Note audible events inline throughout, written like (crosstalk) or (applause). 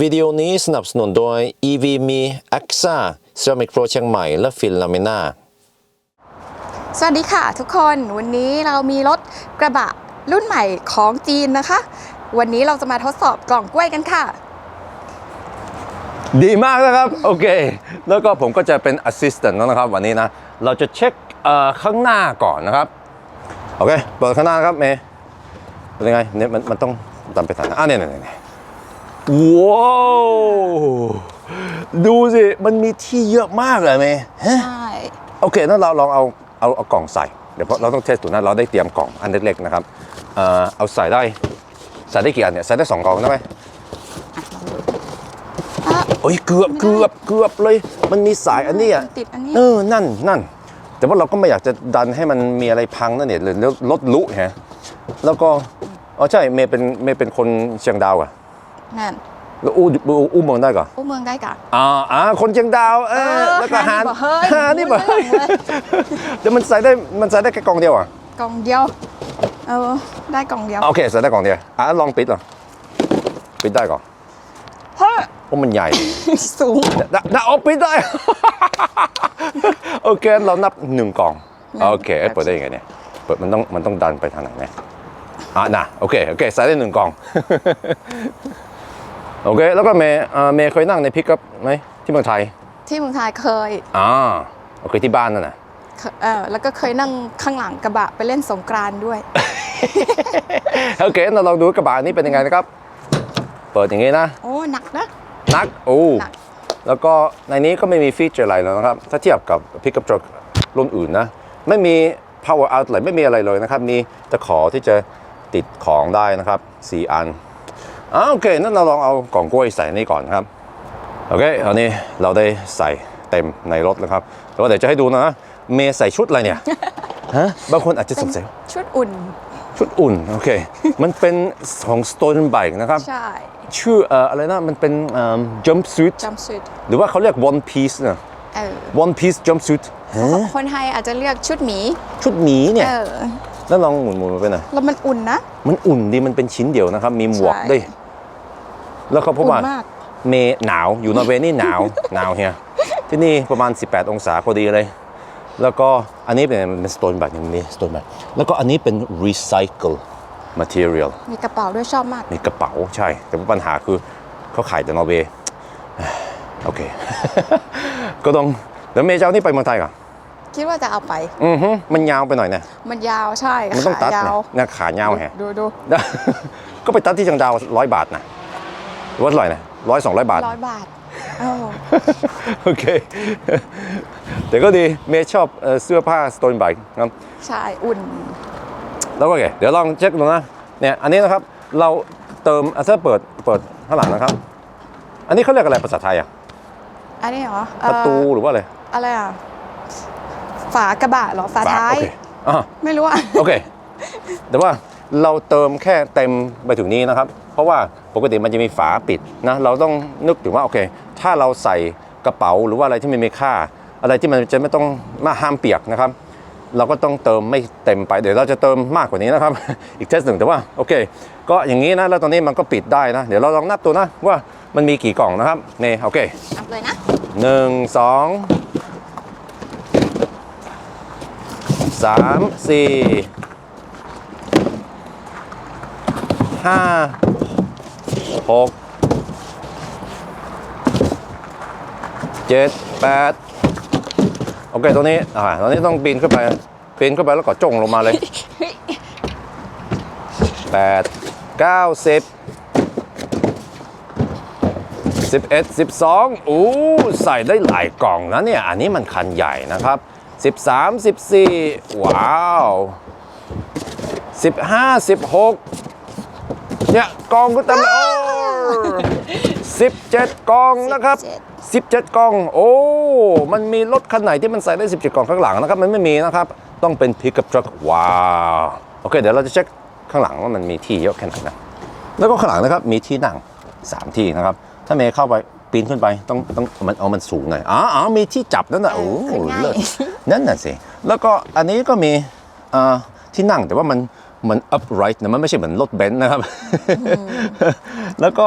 วิดีโอนี้สนับสนุนโดย EV มี AXA Ceramic Pro เชียงใหม่ และฟินลามิน่าสวัสดีค่ะทุกคนวันนี้เรามีรถกระบะรุ่นใหม่ของจีนนะคะ วันนี้เราจะมาทดสอบกล่องกล้วยกันค่ะ ดีมากนะครับ โอเค แล้วก็ผมก็จะเป็น assistant แล้วนะครับ วันนี้นะ เราจะเช็คเอ่อข้างหน้าก่อนนะครับ โอเค เปิดข้างหน้าครับเมย์เป็นยังไงเนี่ยมันมันต้องดันไปทางไหนอะเนี่ยเนี่ยเนี่ย ว้าวดูสิ มันมีที่เยอะมากเลยเมย์ฮะใช่โอเคนั้นเราลองเอาเอาเอากล่องใส่ เดี๋ยวเพราะเราต้องเทสตัวนั้นเราได้เตรียมกล่องอันเล็กๆนะครับเอ่อเอาใส่ได้ใส่ได้กี่อันเนี่ยใส่ได้สองกล่องได้ไหมอะโอ้ยเกือบเกือบเกือบเลย มันมีสายอันนี้อะติดอันนี้เออนั่นนั่นแต่ว่าเราก็ไม่อยากจะดันให้มันมีอะไรพังนั่นเนี่ยหรือรถลุฮะแล้วก็อ๋อใช่เมย์เป็นเมย์เป็นคนเชียงดาวอะ นั่นแล้วอู้อู้อู้เมืองได้ก่อนอู้เมืองได้กะอ่าอ่าคนเชียงดาวเออเออแล้วก็หารหานี่บ่เฮ้ยหานี่บ่รู้เรื่องเลยเดี๋ยวมันใส่ได้มันใส่ได้แค่กล่องเดียวอะกล่องเดียวเออได้กล่องเดียวโอเคใส่ได้กล่องเดียวอะลองปิดเหรอปิดได้ก่อนเฮ้ยเพราะมันใหญ่สูงได้ได้เอาปิดได้โอเคเรานับหนึ่งกล่องโอเคเอ้ยเปิดได้ยังไงเนี่ยเปิดมันต้องมันต้องดันไปทางไหนเนี่ยอะนะโอเคโอเคใส่ได้หนึ่งกล่อง โอเค แล้วก็เมย์เอ่อเมย์เคยนั่งในพิกอัพไหมที่เมืองไทย ที่เมืองไทยเคยอ่าโอเคที่บ้านนั่นน่ะเคเออแล้วก็เคยนั่งข้างหลังกระบะไปเล่นสงกรานต์ด้วย โอเคเราลองดูกระบะนี้เป็นยังไงนะครับ เปิดอย่างนี้นะ โอ้หนักนะนักโอ้หนักแล้วก็ในนี้ก็ไม่มีฟีเจอร์อะไรแล้วนะครับ ถ้าเทียบกับ Pickup Truck รุ่นอื่นนะ ไม่มี power outlet ไม่มีอะไรเลยนะครับ มีตะขอที่จะติดของได้นะครับ 4 อันอ่า โอเคนั่นเราลองเอากล่องกล้วยใส่นี่ก่อนครับโอเคอันนี้เราได้ใส่เต็มในรถแล้วครับแต่ว่าเดี๋ยวจะให้ดูนะเมย์ใส่ชุดอะไรเนี่ยฮะบางคนอาจจะสงสัยชุดอุ่น ชุดอุ่นโอเคมันเป็นของ Stone Bike นะครับใช่ชื่อเอ่ออะไรนะมันเป็นเอ่อ jumpsuit จัมสุดหรือว่าเขาเรียก one piece นะเออ one piece jumpsuit ฮะคนไทยอาจจะเรียกชุดหมี ชุดหมีเนี่ยเออ แล้วลองหมุนหมุนๆไปหน่อยแล้วมันอุ่นนะ มันอุ่นดีมันเป็นชิ้นเดียวนะครับ มีหมวกใช่ด้วย แล้วก็เพราะว่าอุ่นมากเมหนาวอยู่นอร์เวย์นี่หนาวหนาวเฮียที่นี่ประมาณ 18 องศาพอดีเลย แล้วก็อันนี้เป็นเป็น stone แบบนี้ stone แบบแล้วก็อันนี้เป็น recycle material มีกระเป๋าด้วยชอบมาก มีกระเป๋าใช่ แต่ว่าปัญหาคือเขาขายแต่นอร์เวย์โอเค ก็ต้องเดี๋ยวเมย์จะเอานี่ไปเมืองไทยก่อน คิดว่าจะเอาไป อือฮึมันยาวไปหน่อยนะ มันยาวใช่มันต้องตัดขายานะวเนี่ยขายาวแฮะดูดู ก็ไปตัดที่จังดาวร้อยบาทนะหรือว่าเท่าไหร่นะร้อยสองร้อยบาทร้อยบาทเออโอเค แต่ก็ดีเมย์ชอบเอ่อเสื้อผ้า Stone Bike นะครับใช่อุ่น แล้วก็โอเคเดี๋ยวลองเช็คดูนะเนี่ยอันนี้นะครับเราเติมอะถ้าเปิดเปิดข้างหลังนะครับ อันนี้เขาเรียกอะไรภาษาไทยอะอันนี้เหรอปเอ่อระตูหรือว่าอะไรอะไรอะ ฝากระบะเหรอ ฝาท้าย โอเคอ่าไม่รู้อะ โอเค แต่ว่าเราเติมแค่เต็มไปถึงนี้นะครับ เพราะว่าปกติมันจะมีฝาปิดนะ เราต้องนึกถึงว่าโอเค ถ้าเราใส่กระเป๋าหรือว่าอะไรที่มันมีค่า อะไรที่มันจะไม่ต้องมาห้ามเปียกนะครับ เราก็ต้องเติมไม่เต็มไป เดี๋ยวเราจะเติมมากกว่านี้นะครับ อีกเทสหนึ่งแต่ว่าโอเค ก็อย่างนี้นะ แล้วตอนนี้มันก็ปิดได้นะ เดี๋ยวเราลองนับตัวนะว่ามันมีกี่กล่องนะครับ นี่โอเค นับเลยนะหนึ่งสอง สามสี่ห้าหกเจ็ดแปดโอเคตัวนี้อ่าตัวนี้ต้องปีนขึ้นไปปีนขึ้นไปแล้วก็จ้งลงมาเลยแปดเก้าสิบ11 12อู้ใส่ได้หลายกล่องนะเนี่ย อันนี้มันคันใหญ่นะครับ 13 14 ว้าว 15 16 เนี่ยกล่องก็เต็มเลยโอ้17กล่องนะครับ 17กล่อง โอ้ มันมีรถคันไหนที่มันใส่ได้ 17กล่องข้างหลังนะครับ มันไม่มีนะครับ ต้องเป็น pickup truck ว้าว โอเค เดี๋ยวเราจะเช็คข้างหลังว่ามันมีที่เยอะแค่ไหนนะ แล้วก็ข้างหลังนะครับ มีที่นั่ง 3 ที่นะครับ ถ้าเมย์เข้าไปปีนขึ้นไปต้องต้องมันเอามันสูงหน่อยอ๋ออ๋อมีที่จับนั่นน่ะเอโอ้อขึ้นง่ายเลิศ นั่นน่ะสิแล้วก็อันนี้ก็มีอ่าที่นั่งแต่ว่ามันมัน upright นะมันไม่ใช่เหมือนรถเบนซ์นะครับ แล้วก็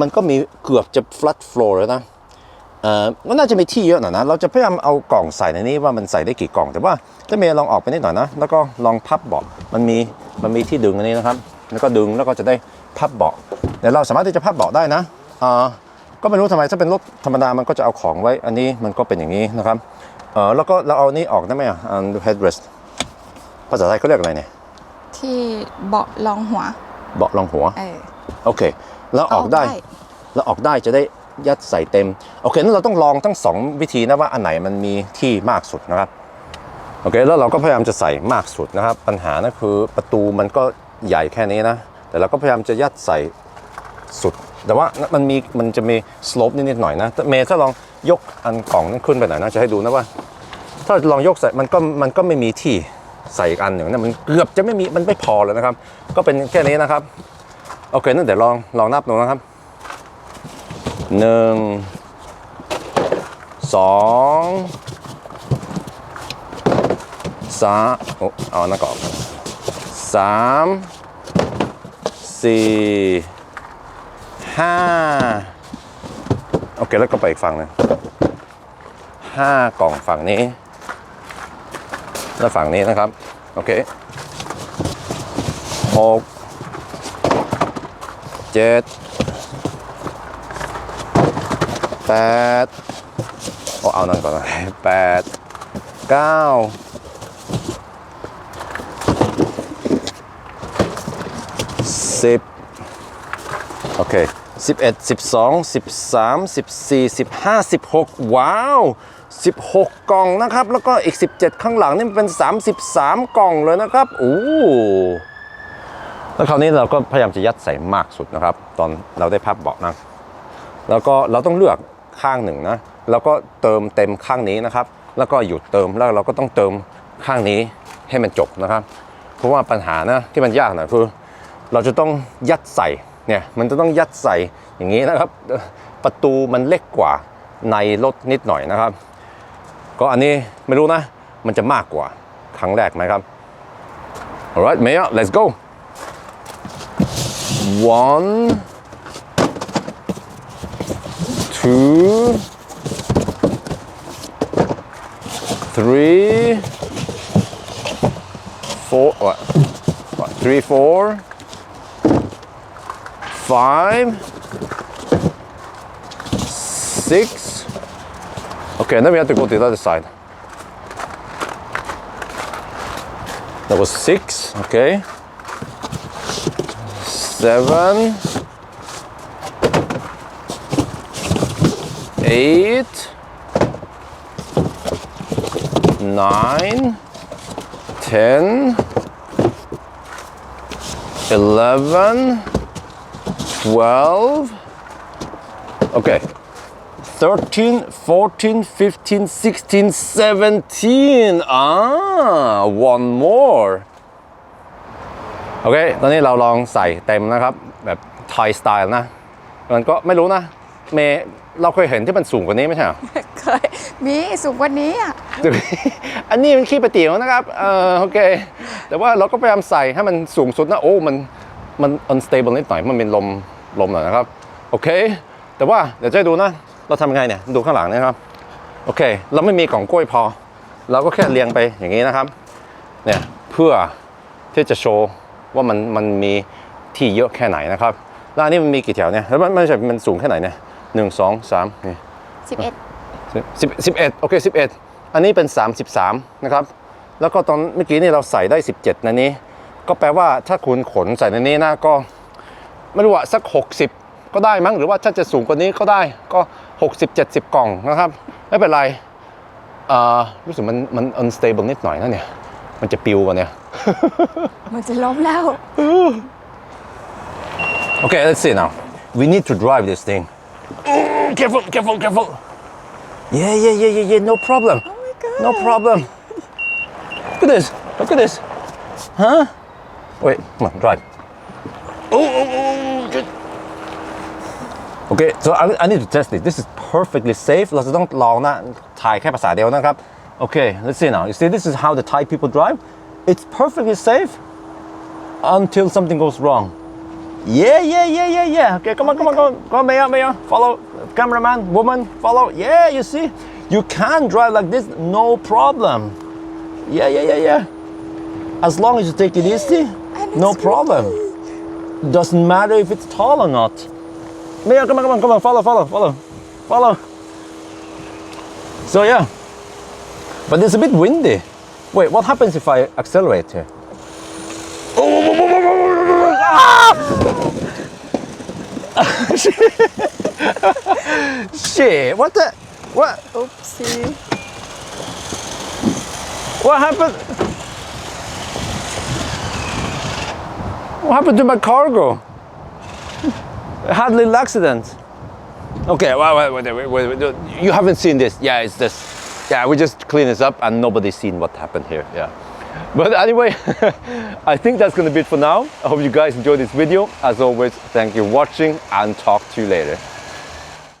มันก็มีเกือบจะ flat floor แล้วนะเอ่อมันน่าจะมีที่เยอะหน่อยนะ เราจะพยายามเอากล่องใส่ในนี้ว่ามันใส่ได้กี่กล่อง แต่ว่าถ้าเมย์ลองออกไปนิดหน่อยนะ แล้วก็ลองพับเบาะ มันมี มันมีที่ดึงอันนี้นะครับ แล้วก็ดึง แล้วก็จะได้พับเบาะ เดี๋ยวเราสามารถที่จะพับเบาะได้นะอ่าก็ไม่รู้ทำไมถ้าเป็นรถธรรมดา มันก็จะเอาของไว้ อันนี้มันก็เป็นอย่างนี้นะครับ เออแล้วก็เราเอานี่ออกได้ไหมอะอัน headrest ภาษาไทยเขาเรียกอะไรเนี่ย ที่เบาะรองหัว เบาะรองหัว เออ โอเค แล้วออกได้ แล้วออกได้จะได้ยัดใส่เต็ม โอเคนั้นเราต้องลองทั้งสองวิธีนะว่าอันไหนมันมีที่มากสุดนะครับ โอเค แล้วเราก็พยายามจะใส่มากสุดนะครับ ปัญหานะคือประตูมันก็ใหญ่แค่นี้นะ แต่เราก็พยายามจะยัดใส่สุด แต่ว่ามันมีมันจะมี slope นิดๆหน่อยนะแต่เมย์ถ้าลองยกอันกล่องนั้นขึ้นไปหน่อยนะจะให้ดูนะว่า ถ้าลองยกใส่มันก็มันก็ไม่มีที่ใส่อีกอันหนึ่งนะมันเกือบจะไม่มีมันไม่พอเลยนะครับ ก็เป็นแค่นี้นะครับโอเคนั่นเดี๋ยวลองลองนับดูนะครับหนึ่งสองสามโอ้เอาหน้ากรอบสามสี่ ห้าโอเคแล้วก็ไปอีกฝั่งหนึงห้ากล่องฝั่งนี้ แล้วฝั่งนี้นะครับ โอเคหกเจ็ดแปดโอ้เอานั่นก่อนนะแปดเก้าสิบโอเค สิบเอ็ดสิบสองสิบสามสิบสี่สิบห้าสิบหกว้าวสิบหกกล่องนะครับ แล้วก็อีก 17 ข้างหลังนี่มันเป็น 33 กล่องเลยนะครับโอ้แล้วคราวนี้เราก็พยายามจะยัดใส่มากสุดนะครับ ตอนเราได้พับเบาะนะแล้วก็เราต้องเลือกข้างหนึ่งนะ แล้วก็เติมเต็มข้างนี้นะครับ แล้วก็หยุดเติมแล้วเราก็ต้องเติมข้างนี้ให้มันจบนะครับ เพราะว่าปัญหานะที่มันยากหน่อยคือ เราจะต้องยัดใส่ เนี่ยมันจะต้องยัดใส่อย่างนี้นะครับ ประตูมันเล็กกว่าในรถนิดหน่อยนะครับ ก็อันนี้ไม่รู้นะ มันจะมากกว่าครั้งแรกไหมครับ alright Maya let's go one, two, three, four, what, what, three, four, five, six. Okay, and then we have to go to the other side. That was six, okay. Seven, eight, nine, ten, eleven, twelve. Okay. 13, 14, 15, 16, 17. Ah, one more. โอเค ตอนนี้เราลองใส่เต็มนะครับ แบบไทยสไตล์นะ มันก็ไม่รู้นะ เมย์เราเคยเห็นที่มันสูงกว่านี้ไม่ใช่เหรอ เคย มีสูงกว่านี้อะ อันนี้มันขี้ปะเตี๋ยวนะครับ เออโอเค แต่ว่าเราก็พยายามใส่ให้มันสูงสุดนะ โอ้ มัน มัน unstable นิดหน่อยมันเป็นลมลมหน่อยนะครับโอเค แต่ว่าเดี๋ยวจะให้ดูนะเราทำยังไงเนี่ยดูข้างหลังนะครับโอเค เราไม่มีกล่องกล้วยพอ เราก็แค่เรียงไปอย่างนี้นะครับเนี่ยเพื่อที่จะโชว์ว่ามันมันมีที่เยอะแค่ไหนนะครับแล้วอันนี้มันมีกี่แถวเนี่ยแล้วมันมันจะมันสูงแค่ไหนเนี่ยหนึ่งสองสามนี่11สิบสิบเอ็ดโอเคสิบเอ็ดอันนี้เป็น33นะครับแล้วก็ตอนเมื่อกี้นี่เราใส่ได้17ในนี้ ก็แปลว่าถ้าคุณขนใส่ในนี้นะก็ไม่รู้ว่าสัก 60 ก็ได้มั้งหรือว่าถ้าจะสูงกว่านี้ก็ได้ก็ 60 70 กล่องนะครับ ไม่เป็นไรอ่ารู้สึกมันมัน unstable นิดหน่อยนะเนี่ย มันจะปิวกันเนี่ย มันจะล้มแล้ว Okay, let's see now. We need to drive this thing. Oh, careful, careful, careful. Yeah, yeah, yeah, yeah, yeah. No problem. Oh my god No problem. Look at this. Look at this. Huh? Wait, come on, drive. Oh, oh, oh. good. Okay, so I, I need to test it. This is perfectly safe. เราจะต้องลองนะถ่ายแค่ภาษาเดียวนะครับ Okay, let's see now. You see, this is how the Thai people drive. It's perfectly safe until something goes wrong. Yeah, yeah, yeah, yeah, yeah. Okay, come on, come on, come on. Come on, Maya, Maya. Follow. Cameraman, woman, follow. Yeah, you see? You can drive like this, no problem. Yeah, yeah, yeah, yeah. As long as you take it easy, And no problem. Doesn't matter if it's tall or not. Maya, come on, come on, come on. Follow, follow, follow. Follow. So, yeah. But it's a bit windy. Wait, what happens if I accelerate here? (laughs) Shit, what the? What? Oopsie. What happened? What happened to my cargo? I had a little accident. Okay, wait, wait, wait, wait. You haven't seen this. Yeah, it's this. Yeah, we just clean this up and nobody's seen what happened here. Yeah. But anyway, (laughs) I think that's gonna be it for now. I hope you guys enjoyed this video. As always, thank you for watching and talk to you later.